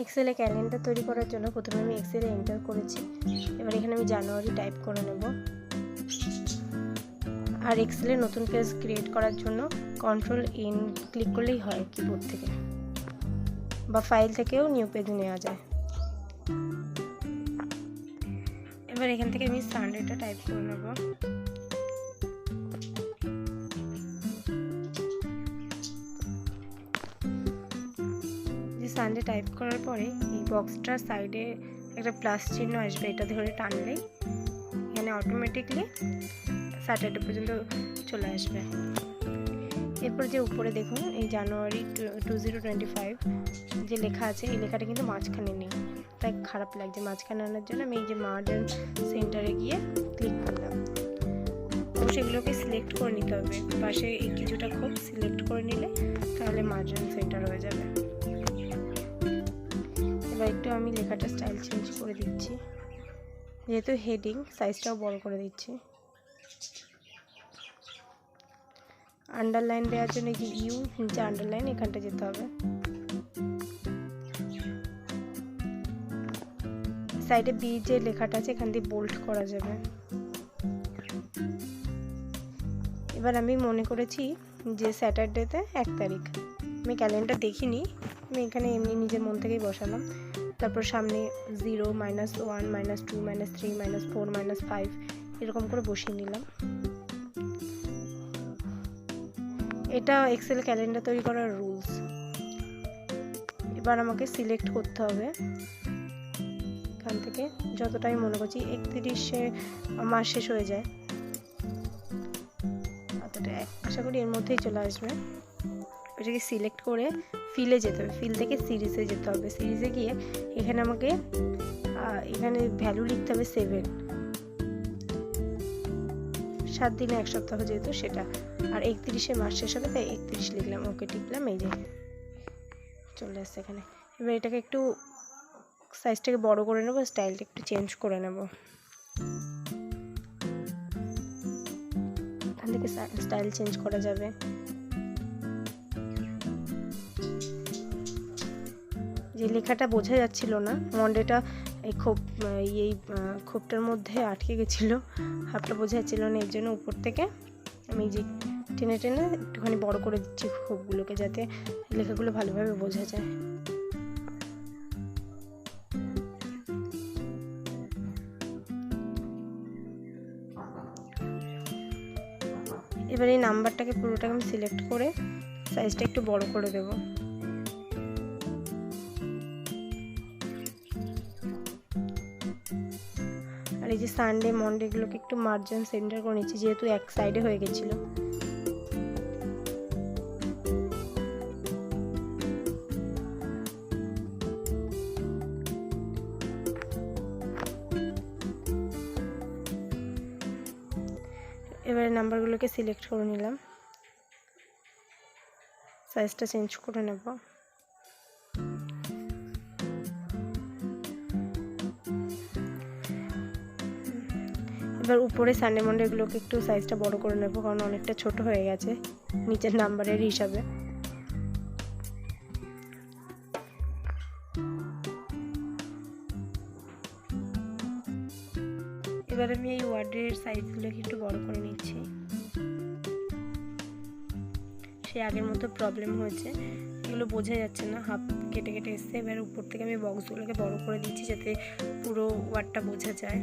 এক্সেলে calendar তৈরি করার জন্য প্রথমে আমি এক্সেলে এন্টার করেছি। এবার এখানে আমি জানুয়ারি টাইপ করে নেব। আর এক্সেলে নতুন পেজ ক্রিয়েট করার জন্য কন্ট্রোল ইন ক্লিক করলেই হয় কিবোর্ড থেকে। বা ফাইল থেকেও নিউ পেজ নেওয়া যায়। এবার এখান থেকে আমি সানডেটা টাইপ করে নেব। সানডে টাইপ করার পরে এই বক্সটার সাইডে একটা প্লাস চিহ্ন আসবে, এটা ধরে টানলেই এখানে অটোমেটিকলি স্যাটারডে পর্যন্ত চলে আসবে। এরপর যে উপরে দেখুন, এই January two zero twenty five যে লেখা আছে, এই লেখাটা কিন্তু মাঝখানে নেই। তাই খারাপ লাগছে, মাঝখানে আনার জন্য আমি এই যে মার্ডার্ন সেন্টারে গিয়ে ক্লিক করলাম। অবশ্যই এগুলোকে সিলেক্ট করে নিতে হবে। পাশে এই কিছুটা খুব সিলেক্ট করে নিলে তাহলে মার্ডার্ন সেন্টার হয়ে যাবে। এবার একটু আমি লেখাটা স্টাইল চেঞ্জ করে দিচ্ছি। যেহেতু হেডিং সাইজটাও বড় করে দিচ্ছি। আন্ডারলাইন দেওয়ার জন্য যে ইউ নিচে আন্ডারলাইন এখানটা যেতে হবে। সাইডে বি যে লেখাটা আছে, এখান দিয়ে বোল্ড করা যাবে। এবার আমি মনে করেছি যে স্যাটারডেতে এক তারিখ। আমি ক্যালেন্ডার দেখিনি। আমি এখানে এমনি নিজের মন থেকেই বসালাম। তারপর সামনে zero minus one minus two minus three minus four minus five এরকম করে বসিয়ে নিলাম। এটা এক্সেল ক্যালেন্ডার তৈরি করার রুলস এবার আমাকে সিলেক্ট করতে হবে। এখান থেকে যতটাই মনে করছি একত্রিশে মাস শেষ হয়ে যায়। আশা করি এর মধ্যেই চলে আসবে। ওটাকে সিলেক্ট করে ফিলে যেতে হবে ফিল থেকে সিরিজে যেতে হবে। সিরিজে গিয়ে এখানে আমাকে এখানে ভ্যালু লিখতে হবে সেভেন সাত দিনে এক সপ্তাহ যেহেতু সেটা। আর একত্রিশে মাস শেষ হবে তাই একত্রিশ লিখলাম, ওকে টিপলাম, এই যে চলে আসছে এখানে। এবার এটাকে একটু সাইজটাকে বড় করে নেব স্টাইলটা একটু চেঞ্জ করে নেব। এখান থেকে স্টাইল চেঞ্জ করা যাবে? যে লেখাটা বোঝা যাচ্ছিল না। মন্ডেটা এই খোপ এই খোপটার মধ্যে আটকে গেছিল। হাফটা বোঝা যাচ্ছিল না, এর জন্য উপর থেকে আমি যে টেনে টেনে একটুখানি বড় করে দিচ্ছি খোপগুলোকে যাতে লেখাগুলো ভালোভাবে বোঝা যায়। এবার এই নাম্বারটাকে পুরোটাকে আমি সিলেক্ট করে সাইজটা একটু বড় করে দেবো। আর এই যে সানডে মন্ডেগুলোকে একটু মার্জিন সেন্টার করে নিচ্ছি, যেহেতু এক সাইডে হয়ে গেছিল। এবারে নাম্বারগুলোকে সিলেক্ট করে নিলাম। সাইজটা চেঞ্জ করে নেব। এবার উপরে সানডে মন্ডেগুলোকে একটু সাইজটা বড় করে নেব, কারণ অনেকটা ছোট হয়ে গেছে নিচের নাম্বারের হিসাবে। এবার আমি এই ওয়ার্ডের সাইজগুলোকে একটু বড় করে নিচ্ছি। সে আগের মতো প্রবলেম হয়েছে, এগুলো বোঝা যাচ্ছে না, হাফ কেটে কেটে এসছে। এবার উপর থেকে আমি বক্সগুলোকে বড় করে দিচ্ছি, যাতে পুরো ওয়ার্ডটা বোঝা যায়।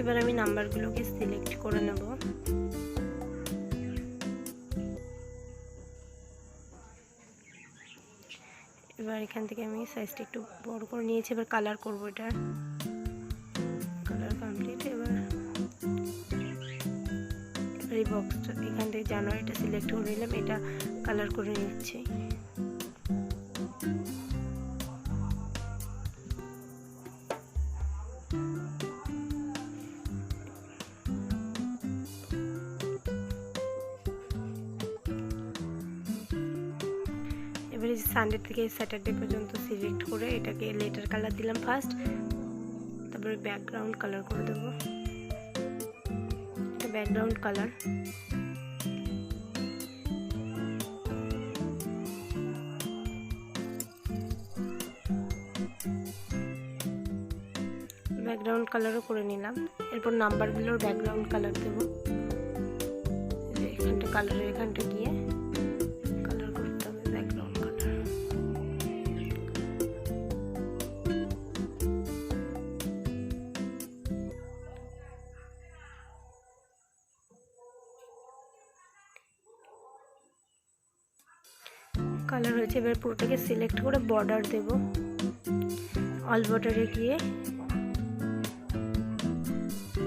এবার আমি নাম্বারগুলোকে সিলেক্ট করে নেব। এবার এখান থেকে আমি সাইজটা একটু বড় করে নিয়েছি, এবার কালার করব এটা। কালার কমপ্লিট এবার এবার এই বক্সটা এখান থেকে জানুয়ারিটা সিলেক্ট করে নিলাম, এটা কালার করে নিচ্ছি। এবারে সানডে থেকে স্যাটারডে পর্যন্ত সিলেক্ট করে এটাকে লেটার কালার দিলাম ফার্স্ট তারপরে ব্যাকগ্রাউন্ড কালার করে দেবো। এটা ব্যাকগ্রাউন্ড কালার ব্যাকগ্রাউন্ড কালারও করে নিলাম। এরপর নাম্বারগুলোর ব্যাকগ্রাউন্ড কালার দেবো। এখানটা কালারের এখানটা গিয়ে। কালার হয়েছে, এবার পুরোটাকে সিলেক্ট করে বর্ডার দেব। অল বর্ডারে গিয়ে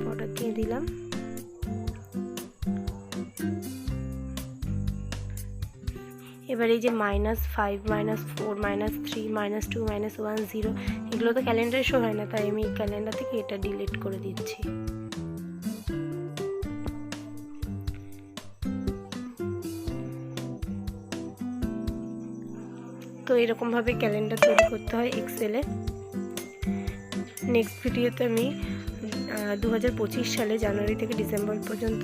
বর্ডার দিয়ে দিলাম। এবার এই যে minus five minus four minus three minus two minus one zero এগুলো তো ক্যালেন্ডারে শো হয় না, তাই আমি এই ক্যালেন্ডার থেকে এটা ডিলিট করে দিচ্ছি। তো এরকমভাবে ক্যালেন্ডার তৈরি করতে হয় এক্সেলে নেক্সট ভিডিওতে আমি দু হাজার পঁচিশ সালে জানুয়ারি থেকে ডিসেম্বর পর্যন্ত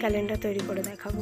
ক্যালেন্ডার তৈরি করে দেখাবো।